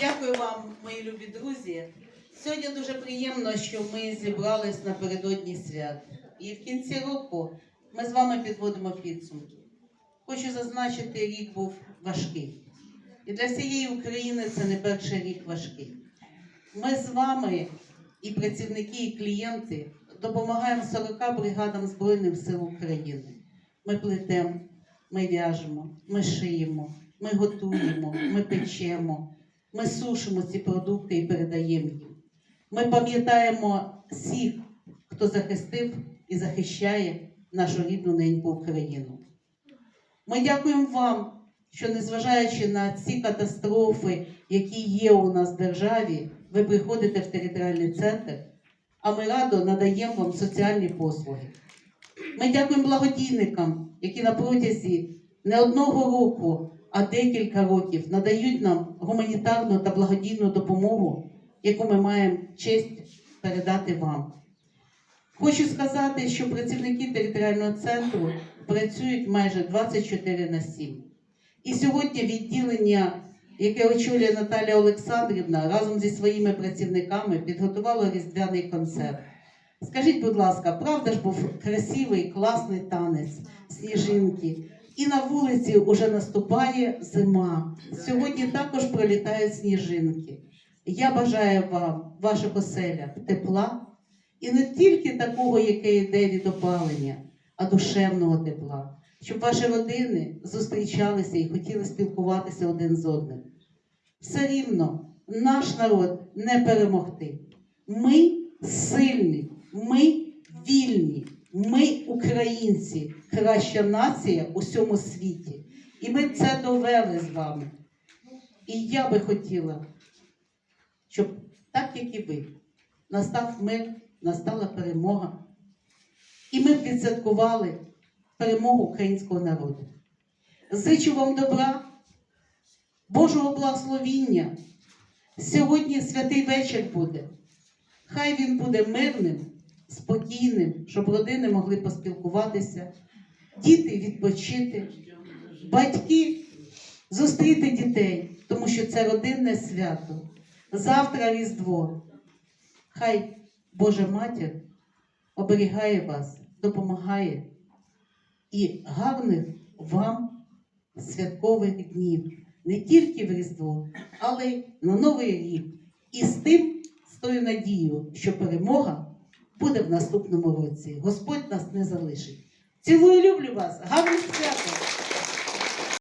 Дякую вам, мої любі друзі. Сьогодні дуже приємно, що ми зібрались напередодні свят. І в кінці року ми з вами підводимо підсумки. Хочу зазначити, рік був важкий. І для всієї України це не перший рік важкий. Ми з вами, і працівники, і клієнти, допомагаємо 40 бригадам Збройних сил України. Ми плетемо, ми в'яжемо, ми шиємо, ми готуємо, ми печемо, ми сушимо ці продукти і передаємо їм. Ми пам'ятаємо всіх, хто захистив і захищає нашу рідну неньку Україну. Ми дякуємо вам, що незважаючи на ці катастрофи, які є у нас в державі, ви приходите в територіальний центр, а ми радо надаємо вам соціальні послуги. Ми дякуємо благодійникам, які на протязі не одного року, а декілька років надають нам гуманітарну та благодійну допомогу, яку ми маємо честь передати вам. Хочу сказати, що працівники територіального центру працюють майже 24 на 7. І сьогодні відділення, яке очолює Наталія Олександрівна, разом зі своїми працівниками підготувало різдвяний концерт. Скажіть, будь ласка, правда ж був красивий, класний танець, сніжинки. І на вулиці вже наступає зима. Сьогодні також пролітають сніжинки. Я бажаю вам, ваших оселях, тепла і не тільки такого, яке йде від опалення, а душевного тепла, щоб ваші родини зустрічалися і хотіли спілкуватися один з одним. Все рівно наш народ не перемогти. Ми сильні, ми вільні, ми українці, краща нація у всьому світі. І ми це довели з вами. І я би хотіла, щоб так як і ви, настав мир, настала перемога. І ми б відсвяткували перемогу українського народу. Зичу вам добра, Божого благословіння. Сьогодні святий вечір буде. Хай він буде мирним, спокійним, щоб родини могли поспілкуватися, діти відпочити, батьки зустріти дітей, тому що це родинне свято. Завтра Різдво. Хай Божа Матір оберігає вас, допомагає і гарних вам святкових днів, не тільки в Різдво, але й на Новий рік. І з тим, з тою надією, що перемога буде в наступному році. Господь нас не залишить. Цілую, люблю вас, гарних свято!